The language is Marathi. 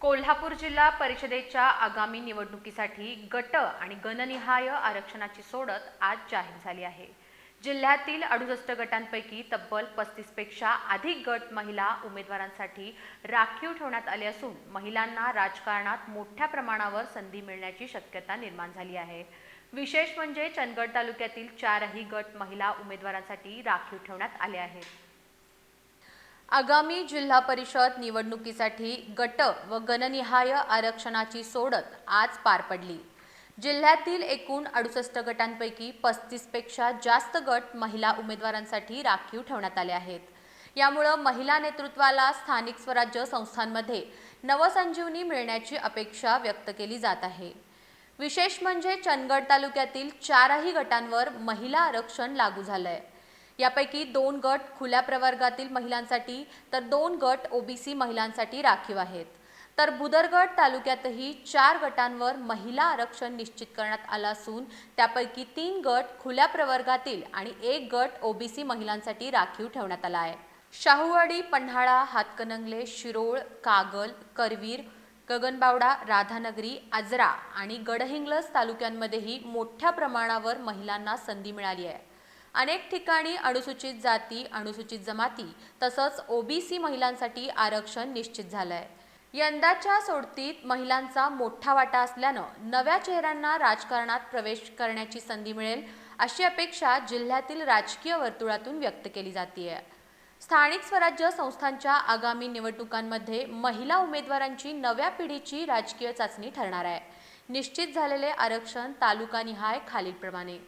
कोल्हापूर जिल्हा परिषदेच्या आगामी निवडणुकीसाठी गट आणि गणनिहाय आरक्षणाची सोडत आज जाहीर झाली आहे. जिल्ह्यातील अडुसष्ट गटांपैकी तब्बल पस्तीसपेक्षा अधिक गट महिला उमेदवारांसाठी राखीव ठेवण्यात आले असून महिलांना राजकारणात मोठ्या प्रमाणावर संधी मिळण्याची शक्यता निर्माण झाली आहे. विशेष म्हणजे चंदगड तालुक्यातील चारही गट महिला उमेदवारांसाठी राखीव ठेवण्यात आले आहेत. आगामी जिल्हा परिषद निवडणुकीसाठी गट व गणनिहाय आरक्षणाची सोडत आज पार पडली. जिल्ह्यातील एकूण अडुसष्ट गटांपैकी पस्तीसपेक्षा जास्त गट महिला उमेदवारांसाठी राखीव ठेवण्यात आले आहेत. यामुळं महिला नेतृत्वाला स्थानिक स्वराज्य संस्थांमध्ये नवसंजीवनी मिळण्याची अपेक्षा व्यक्त केली जात आहे. विशेष म्हणजे चंदगड तालुक्यातील चारही गटांवर महिला आरक्षण लागू झालं आहे यापैकी दोन गट खुल्या प्रवर्गातील महिलांसाठी तर दोन गट ओबीसी महिलांसाठी राखीव आहेत. तर बुदरगड तालुक्यातही चार गटांवर महिला आरक्षण निश्चित करण्यात आलं असून त्यापैकी तीन गट खुल्या प्रवर्गातील आणि एक गट ओबीसी महिलांसाठी राखीव ठेवण्यात आला आहे. शाहूवाडी पन्हाळा हातकणंगले शिरोळ कागल करवीर गगनबावडा राधानगरी आजरा आणि गडहिंग्लज तालुक्यांमध्येही मोठ्या प्रमाणावर महिलांना संधी मिळाली आहे. अनेक ठिकाणी अनुसूचित जाती अनुसूचित जमाती तसंच ओबीसी महिलांसाठी आरक्षण निश्चित झालं आहे यंदाच्या सोडतीत महिलांचा मोठा वाटा असल्यानं नव्या चेहऱ्यांना राजकारणात प्रवेश करण्याची संधी मिळेल अशी अपेक्षा जिल्ह्यातील राजकीय वर्तुळातून व्यक्त केली जाते स्थानिक स्वराज्य संस्थांच्या आगामी निवडणुकांमध्ये महिला उमेदवारांची नव्या पिढीची राजकीय चाचणी ठरणार आहे. निश्चित झालेले आरक्षण तालुकानिहाय खालीलप्रमाणे.